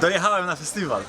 Dojechałem na festiwal.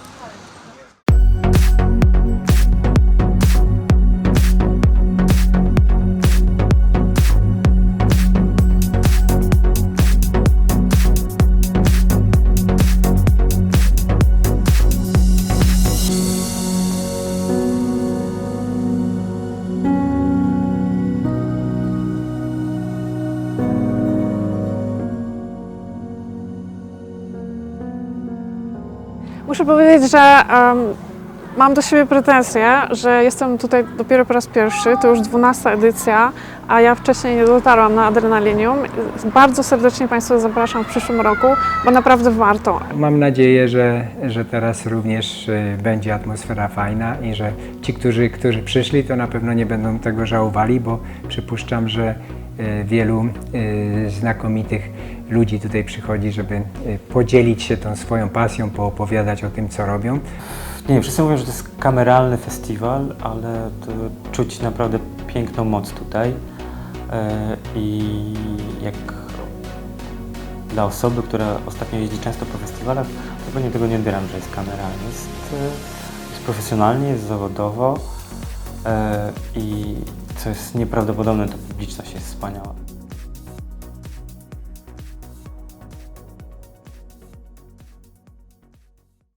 Muszę powiedzieć, że em, mam do siebie pretensje, że jestem tutaj dopiero po raz pierwszy, to już 12 edycja, a ja wcześniej nie dotarłam na adrenalinium. Bardzo serdecznie Państwa zapraszam w przyszłym roku, bo naprawdę warto. Mam nadzieję, że, że teraz również y, będzie atmosfera fajna i że ci, którzy, którzy przyszli, to na pewno nie będą tego żałowali, bo przypuszczam, że wielu y, znakomitych ludzi tutaj przychodzi, żeby y, podzielić się tą swoją pasją, poopowiadać o tym, co robią. Nie wiem, wszyscy mówią, że to jest kameralny festiwal, ale czuć naprawdę piękną moc tutaj. E, I jak dla osoby, która ostatnio jeździ często po festiwalach, to pewnie tego nie odbieram, że jest kameralny. Jest, e, jest profesjonalnie, jest zawodowo e, i co jest nieprawdopodobne, to publiczność jest wspaniała.